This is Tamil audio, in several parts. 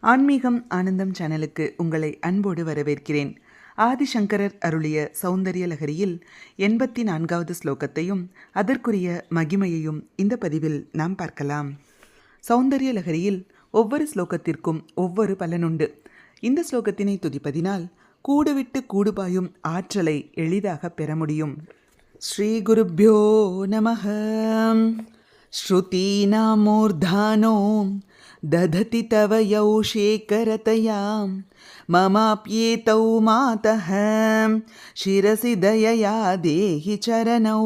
ஆன்மீகம் ஆனந்தம் சேனலுக்கு உங்களை அன்போடு வரவேற்கிறேன். ஆதிசங்கரர் அருளிய சௌந்தரிய லகரியில் எண்பத்தி நான்காவது ஸ்லோகத்தையும் அதற்குரிய மகிமையையும் இந்த பதிவில் நாம் பார்க்கலாம். சௌந்தரிய லகரியில் ஒவ்வொரு ஸ்லோகத்திற்கும் ஒவ்வொரு பலனுண்டு. இந்த ஸ்லோகத்தினை துதிப்பதினால் கூடுவிட்டு கூடுபாயும் ஆற்றலை எளிதாக பெற முடியும். ஸ்ரீ குருப்யோ நம ஸ்ருதீனாமூர்தானோம் दधति तव यौ शेखरतया ममाप्येतौ मातः शिरसि दयया देहि चरणौ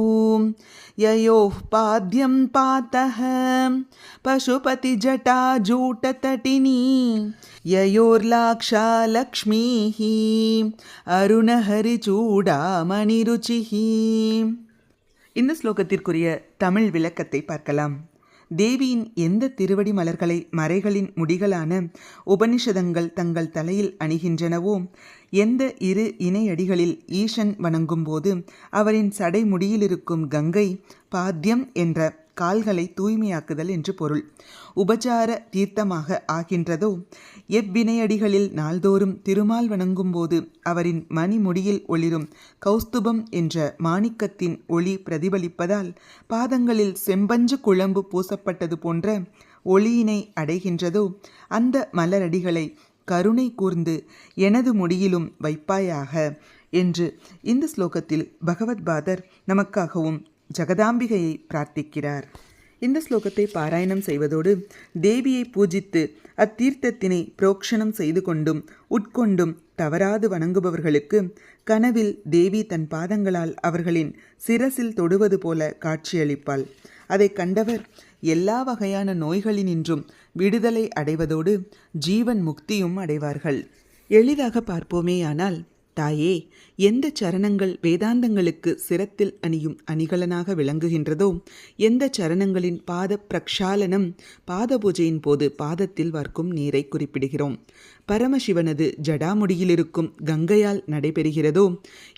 ययोः पाद्यं पातः पशुपतिजटाजूटतटिनी ययोर्लाक्षा लक्ष्मीः अरुणहरिचूडामणिरुचिः இந்த ஸ்லோகத்திற்குரிய தமிழ் விளக்கத்தை பார்க்கலாம் தேவியின் எந்த திருவடி மலர்களை மறைகளின் முடிகளான உபனிஷதங்கள் தங்கள் தலையில் அணிகின்றனவோ எந்த இரு இணையடிகளில் ஈசன் வணங்கும்போது அவரின் சடைமுடியிலிருக்கும் கங்கை பாத்தியம் என்ற கால்களை தூய்மையாக்குதல் என்று பொருள். உபச்சார தீர்த்தமாக ஆகின்றதோ? எவ்வினையடிகளில் நாள்தோறும் திருமால் வணங்கும்போது அவரின் மணிமுடியில் ஒளிரும் கௌஸ்துபம் என்ற மாணிக்கத்தின் ஒளி பிரதிபலிப்பதால் பாதங்களில் செம்பஞ்சு குழம்பு பூசப்பட்டது போன்ற ஒளியினை அடைகின்றதோ? அந்த மலரடிகளை கருணை கூர்ந்து எனது முடியிலும் வைப்பாயாக என்று இந்த ஸ்லோகத்தில் பகவத்பாதர் நமக்காகவும் ஜெகதாம்பிகையை பிரார்த்திக்கிறார். இந்த ஸ்லோகத்தை பாராயணம் செய்வதோடு தேவியை பூஜித்து அத்தீர்த்தத்தினை புரோக்ஷணம் செய்து கொண்டும் உட்கொண்டும் தவறாது வணங்குபவர்களுக்கு கனவில் தேவி தன் பாதங்களால் அவர்களின் சிரசில் தொடுவது போல காட்சியளிப்பாள். அதை கண்டவர் எல்லா வகையான நோய்களினின்றும் விடுதலை அடைவதோடு ஜீவன் முக்தியும் அடைவார்கள். எளிதாக பார்ப்போமேயானால் தாயே எந்த சரணங்கள் வேதாந்தங்களுக்கு சிரத்தில் அணியும் அணிகலனாக விளங்குகின்றதோ எந்த சரணங்களின் பாத பிரக்ஷாலனம் பாத பூஜையின் போது பாதத்தில் வார்க்கும் நீரை குறிப்பிடுகிறோம். பரமசிவனது ஜடாமுடியிலிருக்கும் கங்கையால் நடைபெறுகிறதோ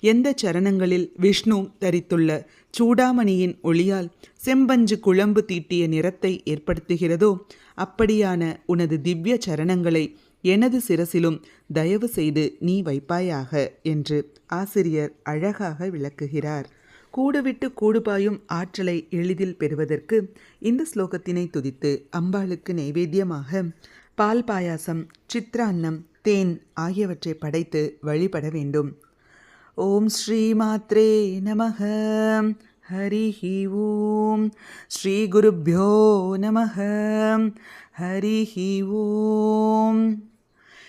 எந்த சரணங்களில் விஷ்ணு தரித்துள்ள சூடாமணியின் ஒளியால் செம்பஞ்சு குழம்பு தீட்டிய நிறத்தை ஏற்படுத்துகிறதோ அப்படியான உனது திவ்ய சரணங்களை எனது சிரசிலும் தயவு செய்து நீ வைப்பாயாக என்று ஆசிரியர் அழகாக விளக்குகிறார். கூடுவிட்டு கூடுபாயும் ஆற்றலை எளிதில் பெறுவதற்கு இந்த ஸ்லோகத்தினை துதித்து அம்பாளுக்கு நைவேத்தியமாக பால் பாயாசம் சித்ரான்னம் தேன் ஆகியவற்றை படைத்து வழிபட வேண்டும். ஓம் ஸ்ரீ மாத்ரே நமக ஹரிஹி ஓம். ஸ்ரீ குருப்பியோ நமக ஹரிஹி ஓம்.